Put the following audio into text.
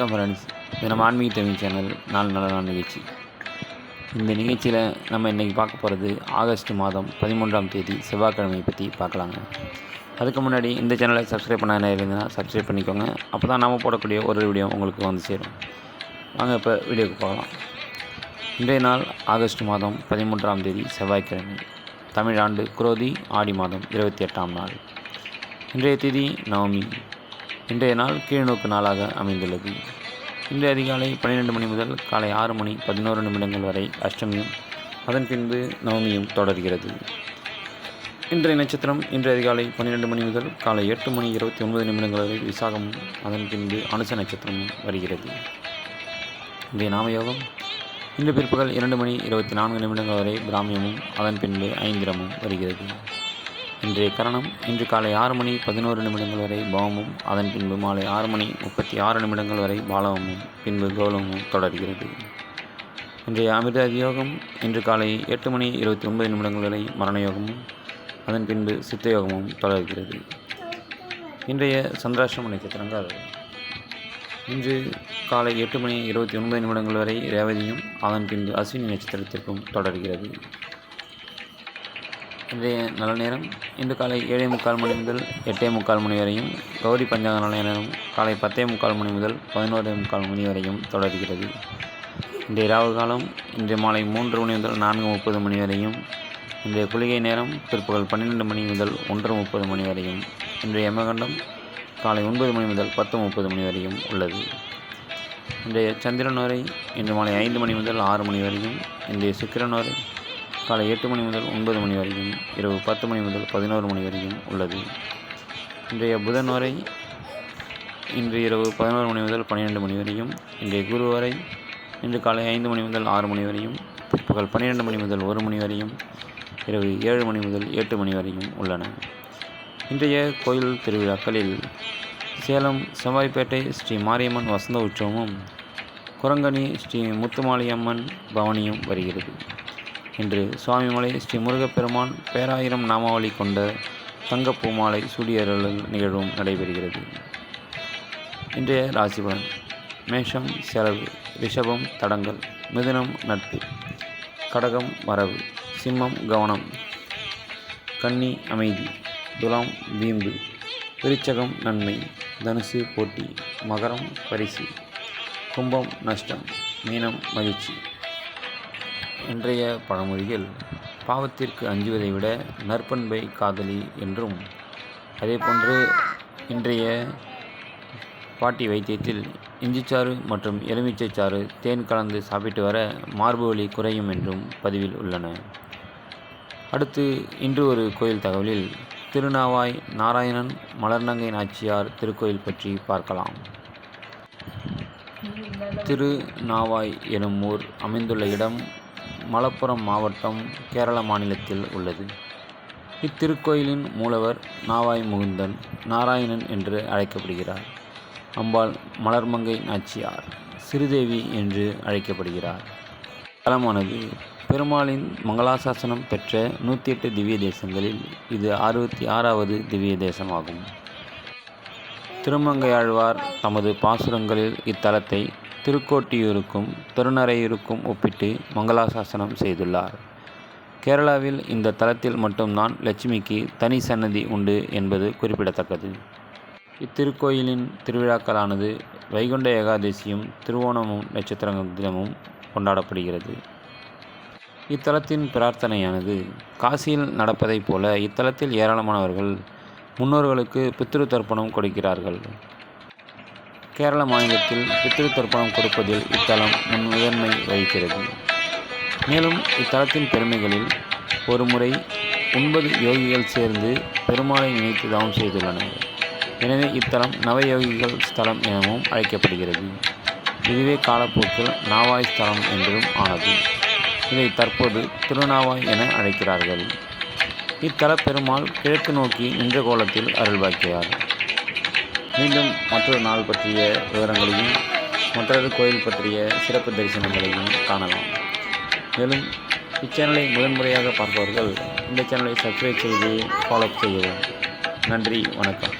வணக்கம் ஃப்ரெண்ட்ஸ். இது நம்ம ஆன்மீக தமிழ் சேனல் நாலு நல்ல நாள் நிகழ்ச்சி. இந்த நிகழ்ச்சியில் நம்ம இன்றைக்கி பார்க்க போகிறது ஆகஸ்ட் மாதம் பதிமூன்றாம் தேதி செவ்வாய்க்கிழமை பற்றி பார்க்கலாங்க. அதுக்கு முன்னாடி இந்த சேனலை சப்ஸ்கிரைப் பண்ண இருந்ததுன்னா சப்ஸ்கிரைப் பண்ணிக்கோங்க. அப்போ தான் நம்ம போடக்கூடிய ஒரு வீடியோ உங்களுக்கு வந்து சேரும். வாங்க இப்போ வீடியோக்கு போகலாம். இன்றைய நாள் ஆகஸ்ட் மாதம் பதிமூன்றாம் தேதி செவ்வாய்க்கிழமை. தமிழ் ஆண்டு குரோதி ஆடி மாதம் இருபத்தி எட்டாம் நாள். இன்றைய தேதி நவமி. இன்றைய நாள் கீழ்நோக்கு நாளாக அமைந்துள்ளது. இன்று அதிகாலை பன்னிரெண்டு மணி முதல் காலை ஆறு மணி பதினோரு நிமிடங்கள் வரை அஷ்டமியும் அதன் பின்பு நவமியும் தொடர்கிறது. இன்றைய நட்சத்திரம் இன்று அதிகாலை பன்னிரெண்டு மணி முதல் காலை எட்டு மணி இருபத்தி ஒன்பது நிமிடங்கள் வரை விசாகமும் அதன் பின்பு அனுச நட்சத்திரமும் வருகிறது. இன்றைய நாமயோகம். இன்று பிற்பகல் இரண்டு மணி இருபத்தி நான்கு நிமிடங்கள் வரை பிராமியமும் அதன் பின்பு ஐந்திரமும் வருகிறது. இன்றைய கரணம் இன்று காலை ஆறு மணி பதினோரு நிமிடங்கள் வரை பவமும் அதன் பின்பு மாலை ஆறு மணி முப்பத்தி ஆறு நிமிடங்கள் வரை பாலவமும் பின்பு கௌலமும் தொடர்கிறது. இன்றைய அமிர்த யோகம் இன்று காலை எட்டு மணி இருபத்தி ஒன்பது நிமிடங்கள் வரை மரணயோகமும் அதன் பின்பு சித்தயோகமும் தொடர்கிறது. இன்றைய சந்திராஷ்டம நட்சத்திரங்கள் இன்று காலை எட்டு மணி இருபத்தி ஒன்பது நிமிடங்கள் வரை ரேவதியும் அதன் பின்பு அஸ்வினி நட்சத்திரத்திற்கும் தொடர்கிறது. இன்றைய நல்ல நேரம். இன்று காலை ஏழே முக்கால் மணி முதல் எட்டே முக்கால் மணி வரையும் கௌரி பஞ்சாங்க நல்ல நேரம் காலை பத்தே முக்கால் மணி முதல் பதினோரே முக்கால் மணி வரையும் தொடர்கிறது. இன்றைய ராவு காலம் இன்று மாலை மூன்று மணி முதல் நான்கு முப்பது மணி வரையும் இன்றைய குளிகை நேரம் பிற்பகல் பன்னிரெண்டு மணி முதல் ஒன்று முப்பது மணி வரையும் இன்றைய யமகண்டம் காலை ஒன்பது மணி முதல் பத்து முப்பது மணி வரையும் உள்ளது. இன்றைய சந்திரன் வரை இன்று மாலை ஐந்து மணி முதல் ஆறு மணி வரையும் இன்றைய சுக்கிரன் வரை காலை எட்டு மணி முதல் ஒன்பது மணி வரையும் இரவு பத்து மணி முதல் பதினோரு மணி வரையும் உள்ளது. இன்றைய புதன் வரை இன்று இரவு பதினோரு மணி முதல் பன்னிரெண்டு மணி வரையும் இன்றைய குரு வரை இன்று காலை ஐந்து மணி முதல் ஆறு மணி வரையும் பிற்பகல் பன்னிரெண்டு மணி முதல் ஒரு மணி வரையும் இரவு ஏழு மணி முதல் எட்டு மணி வரையும் உள்ளன. இன்றைய கோயில் திருவிழாக்களில் சேலம் செவ்வாய்ப்பேட்டை ஸ்ரீ மாரியம்மன் வசந்த உற்சவமும் குரங்கணி ஸ்ரீ முத்துமாளியம்மன் பவனியும் வருகிறது. இன்று சுவாமிமலை ஸ்ரீ முருகப்பெருமான் பேராயிரம் நாமாவளி கொண்ட தங்கப்பூமாலை சூடியருள் நிகழ்வும் நடைபெறுகிறது. இன்றைய ராசிபலன் மேஷம் செலவு ரிஷபம் தடங்கள் மிதுனம் நட்பு கடகம் வரவு சிம்மம் கவனம் கன்னி அமைதி துலாம் வீம்பு விருச்சகம் நன்மை தனுசு போட்டி மகரம் பரிசு கும்பம் நஷ்டம் மீனம் மகிழ்ச்சி. இன்றைய பழமொழிகள் பாவத்திற்கு அஞ்சுவதை விட நற்பண்பை காதலி என்றும் அதேபோன்று இன்றைய பாட்டி வைத்தியத்தில் இஞ்சிச்சாறு மற்றும் எலுமிச்சைச்சாறு தேன் கலந்து சாப்பிட்டு வர மார்பு வலி குறையும் என்றும் பதிவில் உள்ளன. அடுத்து இன்று ஒரு கோயில் தகவலில் திருநாவாய் நாராயணன் மலர்நங்கை நாச்சியார் திருக்கோயில் பற்றி பார்க்கலாம். திருநாவாய் எனும் ஊர் அமைந்துள்ள இடம் மலப்புரம் மாவட்டம் கேரள மாநிலத்தில் உள்ளது. இத்திருக்கோயிலின் மூலவர் நாவாய் முகுந்தன் நாராயணன் என்று அழைக்கப்படுகிறார். அம்பாள் மலர்மங்கை நாச்சியார் சிறுதேவி என்று அழைக்கப்படுகிறார். தலமானது பெருமாளின் மங்களாசாசனம் பெற்ற நூற்றி எட்டு திவ்ய தேசங்களில் இது அறுபத்தி ஆறாவது திவ்ய தேசமாகும். திருமங்கையாழ்வார் தமது பாசுரங்களில் இத்தலத்தை திருக்கோட்டியூருக்கும் திருநறையூருக்கும் ஒப்பிட்டு மங்களாசாசனம் செய்துள்ளார். கேரளாவில் இந்த தலத்தில் மட்டும்தான் லட்சுமிக்கு தனி சன்னதி உண்டு என்பது குறிப்பிடத்தக்கது. இத்திருக்கோயிலின் திருவிழாக்களானது வைகுண்ட ஏகாதசியும் திருவோணமும் நட்சத்திர தினமும் கொண்டாடப்படுகிறது. இத்தலத்தின் பிரார்த்தனையானது காசியில் நடப்பதைப் போல இத்தலத்தில் ஏராளமானவர்கள் முன்னோர்களுக்கு பித்ரு தர்ப்பணம் கொடுக்கிறார்கள். கேரள மாநிலத்தில் பித்திருத்தர்ப்பணம் கொடுப்பதில் இத்தலம் முன் முதன்மை வகிக்கிறது. மேலும் இத்தலத்தின் பெருமைகளில் ஒரு முறை ஒன்பது யோகிகள் சேர்ந்து பெருமாளை நினைத்து தவம் செய்துள்ளனர். எனவே இத்தலம் நவயோகிகள் ஸ்தலம் எனவும் அழைக்கப்படுகிறது. இதுவே காலப்போக்கில் நாவாய் ஸ்தலம் என்றும் ஆனது. இதை தற்போது திருநாவாய் என அழைக்கிறார்கள். இத்தல பெருமாள் கிழக்கு நோக்கி நின்ற கோலத்தில் அருள்வாக்கியார் மீண்டும் மற்றொரு நாள் பற்றிய விவரங்களையும் மற்றொரு கோயில் பற்றிய சிறப்பு தரிசனங்களையும் காணலாம். மேலும் இச்சேனலை முதன்முறையாக பார்ப்பவர்கள் இந்த சேனலை சப்ஸ்கிரைப் செய்து ஃபாலோ செய்யவும். நன்றி வணக்கம்.